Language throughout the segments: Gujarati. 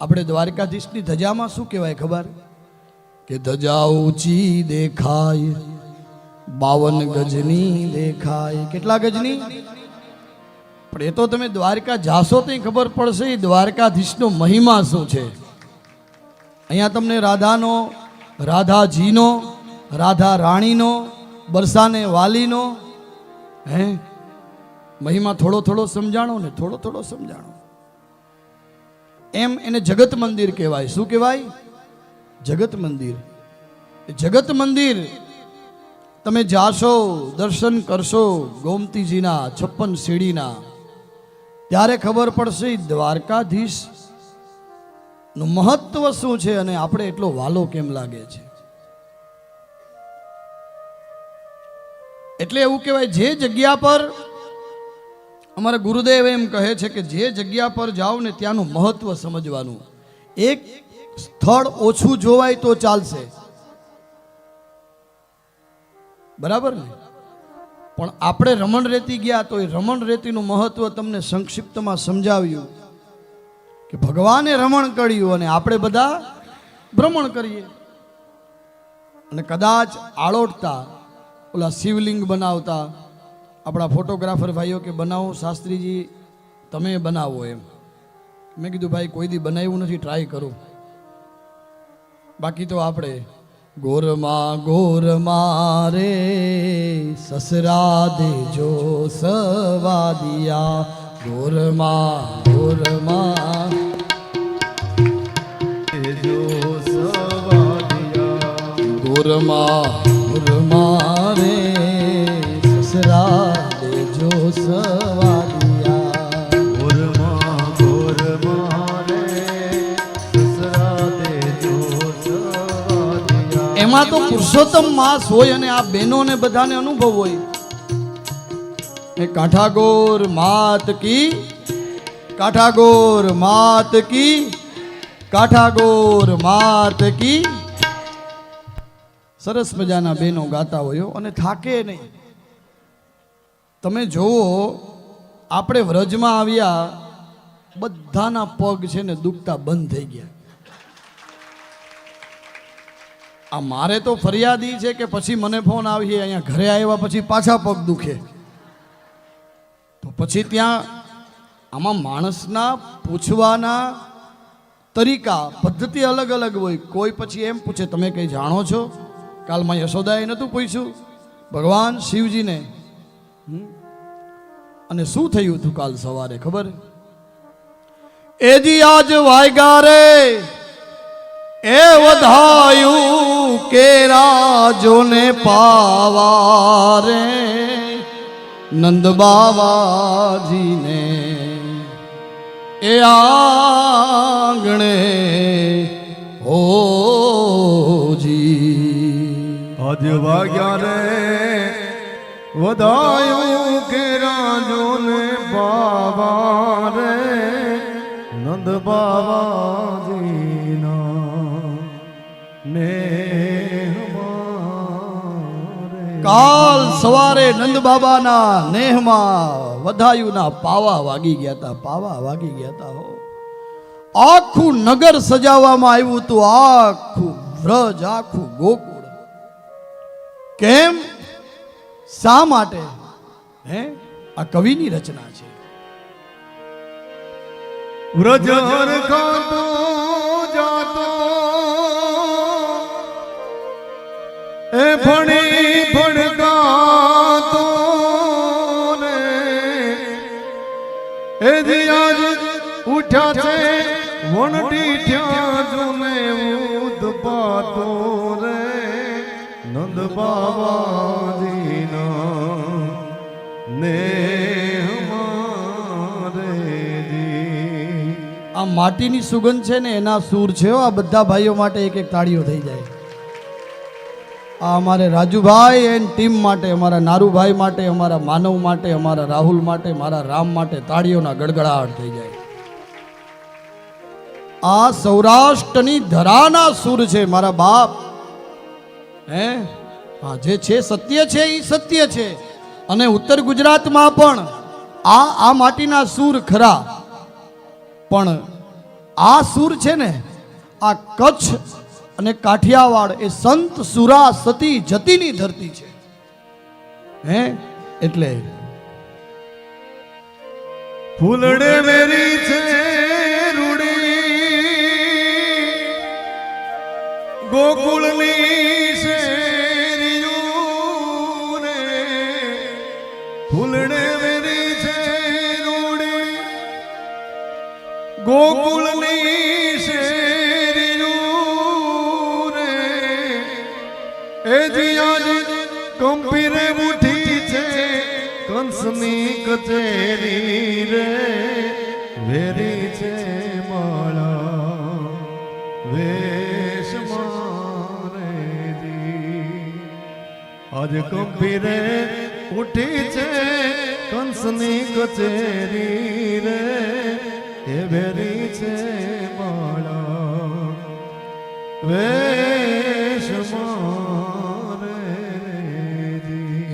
આપણે દ્વારકાધીશની ધજામાં શું કહેવાય ખબર? કે ધજા ઊંચી દેખાય, બાવન ગજની દેખાય. કેટલા ગજની? પણ એ તો તમે દ્વારકા જાશો તો ખબર પડશે, એ દ્વારકાધીશનો મહિમા શું છે? અહીંયા તમને રાધાનો, રાધાજીનો રાધા રાણીનો બરસાને વાલીનો, હે? મહિમા થોડો થોડો સમજાણો ને, થોડો થોડો સમજાણો. એમ એને જગત મંદિર કહેવાય. શું કહેવાય? જગત મંદિર. જગત મંદિર તમે જાશો, દર્શન કરશો ગોમતીજીના છપ્પન સીડીના. ત્યારે ખબર પડશે દ્વારકાધીશનું મહત્વ શું છે અને આપણે એટલો વાલો કેમ લાગે છે? એટલે એવું કહેવાય, જે જગ્યા પર અમારા ગુરુદેવ એમ કહે છે કે જે જગ્યા પર જાઓ ને ત્યાંનું મહત્વ સમજવાનું. એક સ્થળ ઓછું જોવાય તો ચાલશે. બરાબર ને? પણ આપણે રમણ રેતી ગયા તો એ રમણ રેતીનું મહત્વ તમને સંક્ષિપ્તમાં સમજાવ્યું કે ભગવાને રમણ કર્યું અને આપણે બધા ભ્રમણ કરીએ. અને કદાચ આળોટતા, ઓલા શિવલિંગ બનાવતા આપણા ફોટોગ્રાફર ભાઈઓ કે બનાવો, શાસ્ત્રીજી, તમે બનાવો એમ. મેં કીધું, ભાઈ, કોઈ દી બનાવ્યું નથી ટ્રાય કરું. બાકી તો આપણે ગોરમાં ગોરમાં રે, સસરા દેજો સવાદિયા. ગોરમાં ગોરમાં ગોરમાં ગોરમાં એમાં તો પુરુષોત્તમ માસ હોય અને આ બહેનોને બધાને અનુભવ હોય. એ કાંઠાગોર માત કી, કાંઠાગોર માત કી, કાંઠાગોર માત કી. સરસ મજાના બહેનો ગાતા હોય અને થાકે નહીં. તમે જુઓ, આપણે વ્રજમાં આવ્યા, બધાના પગ છે ને દુખતા બંધ થઈ ગયા. આ મારે તો ફરિયાદી છે કે પછી મને ફોન આવીએ અહીંયા ઘરે આવ્યા પછી પાછા પગ દુખે. તો પછી ત્યાં આમાં માણસના પૂછવાના તરીકા, પદ્ધતિ અલગ અલગ હોય. કોઈ પછી એમ પૂછે, તમે કંઈ જાણો છો? કાલમાં યશોદાએ નહોતું પૂછ્યું. ભગવાન શિવજીને અને શું થયું હતું કાલ સવારે, ખબર? એજી આજ વાયગા રે, એ વધાયું કે રાજોને પાવા રે. નંદ બાવાજીને એ આંગણે હોજી. આજ વાગ્યા રે. વધાયું કે રાજો ને બાબા રે. નંદ બાબાજીના ને કાલ સવારે નંદ બાબાના નેહમાં વધાયુના પાવા વાગી ગયા હતા પાવા વાગી ગયા હતા હો. આખું નગર સજાવવામાં આવ્યું હતું આખું વ્રજ આખું ગોકુળ. કેમ? શા માટે? હે? આ કવિની રચના છે. વ્રજ જાતો. એ ભણી વણટી ત્યાં જુને ઉદ પાતો રે. નંદ બાબાજીના ને આ માટીની સુગંધ છે ને, એના સૂર છે. આ બધા ભાઈઓ માટે એક એક તાળીઓ થઈ જાય. આ અમારે રાજુભાઈ એન્ડ ટીમ માટે, અમારા નારુભાઈ માટે, અમારા માનવ માટે, અમારા રાહુલ માટે, મારા રામ માટે તાળીઓના ગડગડાટ થઈ જાય. આ સૌરાષ્ટ્રની ધરાના સૂર છે, મારા બાપ. હે? હા જે છે, સત્ય છે એ સત્ય છે. અને ઉત્તર ગુજરાતમાં પણ આ આ માટીના સૂર ખરા. પણ આ સુર છે ને, આ કચ્છ અને કાઠિયાવાડ એ સંત સુરા સતી જતીની ધરતી છે. હે? એટલે ફૂલડે મેરી ગોકુળની શેરીયું રે ફૂલડે મેરી છે રૂડી. ગોકુળની શેરીયું રે એ જીયાજી કંપીરે ઉઠી છે કંસની કચેરી રે. વેરી છે માળા વેશ આજ કંપીરે ઉઠી છે કંસની કચેરી રે. એ વેરી છે માળા. વેશ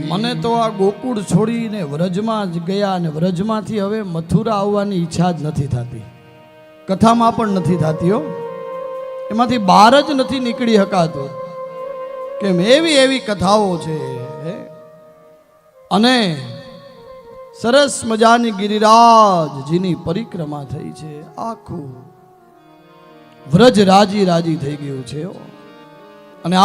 મને તો આ ગોકુળ છોડીને વ્રજમાં જ ગયા અને વ્રજમાંથી હવે મથુરા આવવાની ઈચ્છા જ નથી થતી. કથામાં પણ નથી થતી હો. એમાંથી બહાર જ નથી નીકળી શકાતું કેમ એવી એવી કથાઓ છે અને સરસ મજાની ગિરિરાજજીની પરિક્રમા થઈ છે આખું વ્રજ રાજી રાજી થઈ ગયું છે.